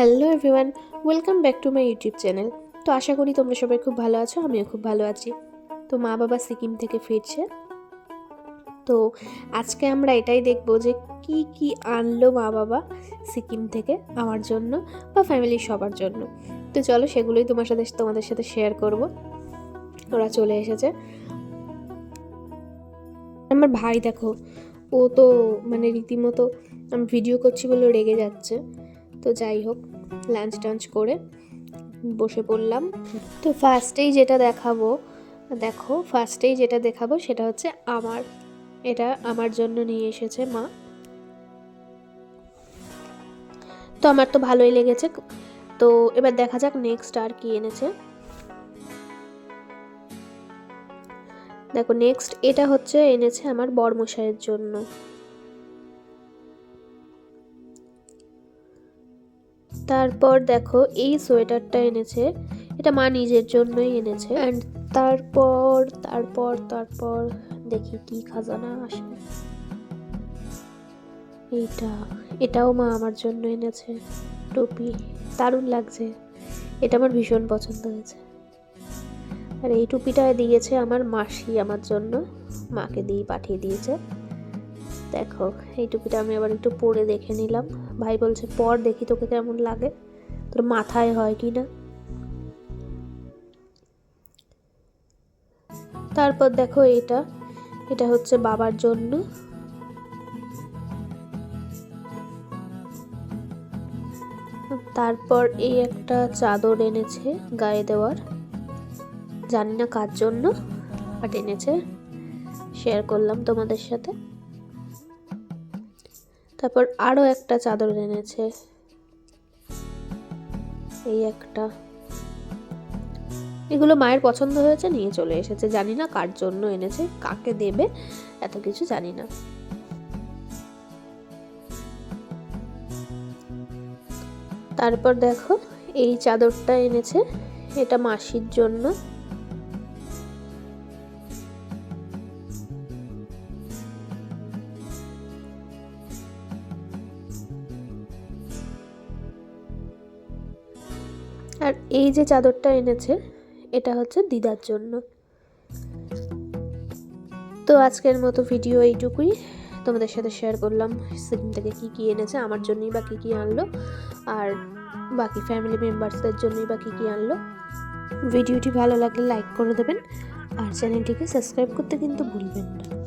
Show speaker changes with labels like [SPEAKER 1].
[SPEAKER 1] Hello everyone, welcome back to my YouTube channel. তো আশা করি তোমরা সবাই খুব ভালো আছো, আমিও খুব ভালো আছি। তো মা বাবা সিকিম থেকে ফিরছে। তো আজকে আমরা এটাই দেখব যে কি কি আনলো মা বাবা সিকিম থেকে আমার জন্য বা ফ্যামিলির সবার জন্য। তো চলো সেগুলোই তোমার সাথে, তোমাদের সাথে শেয়ার করব। ওরা চলে এসেছে। আমার ভাই দেখো, ও তো মানে রীতিমতো আমি ভিডিও করছি বলে রেগে যাচ্ছে। তো যাই হোক লাঞ্চ টাঞ্চ করে বসে পড়লাম। তো ফার্স্টেই যেটা দেখাবো, দেখো ফার্স্টেই যেটা দেখাবো সেটা হচ্ছে আমার, এটা আমার জন্য নিয়ে এসেছে মা। তো আমার তো ভালোই লেগেছে। তো এবার দেখা যাক নেক্সট আর কি এনেছে। দেখো নেক্সট এটা হচ্ছে এনেছে আমার বরমশাইয়ের জন্য। তারপর দেখো এই সোয়েটারটা এনেছে। এটা মা নিজের জন্যই এনেছে। অ্যান্ড তারপর তারপর তারপর দেখি কি খাজানা আসে। এইটা, এটাও মা আমার জন্য এনেছে। টুপি, দারুণ লাগছে। এটা আমার ভীষণ পছন্দ হয়েছে। আর এই টুপিটা দিয়েছে আমার মাসি আমার জন্য। মাকে দিয়ে পাঠিয়ে দিয়েছে। দেখো এই টুপিটা আমি আবার একটু পরে দেখে নিলাম। ভাই বলছে, পর দেখি তোকে কেমন লাগে। তোর মাথায় হয় কি না? তারপর দেখো এটা। এটা হচ্ছে বাবার জন্য। তারপর এই একটা চাদর এনেছে গায়ে দেওয়ার। জানি না কার জন্য বাট এনেছে। শেয়ার করলাম তোমাদের সাথে। তারপর আরও একটা চাদর এনেছে। এই একটা। এগুলো মায়ের পছন্দ হয়েছে, নিয়ে চলে এসেছে। জানি না কার জন্য এনেছে, কাকে দেবে, এত কিছু জানি না। তারপর দেখো, এই চাদরটা এনেছে, এটা মাসির জন্য। আর এই যে চাদরটা এনেছে, এটা হচ্ছে দিদার জন্য। তো আজকের মতো ভিডিও এইটুকুই। তোমাদের সাথে শেয়ার করলাম সিকিম থেকে কী কী এনেছে, আমার জন্যই বা কী কী আনলো, আর বাকি ফ্যামিলি মেম্বার্সদের জন্যই বা কী কী আনলো। ভিডিওটি ভালো লাগলে লাইক করে দেবেন, আর চ্যানেলটিকে সাবস্ক্রাইব করতে কিন্তু ভুলবেন না।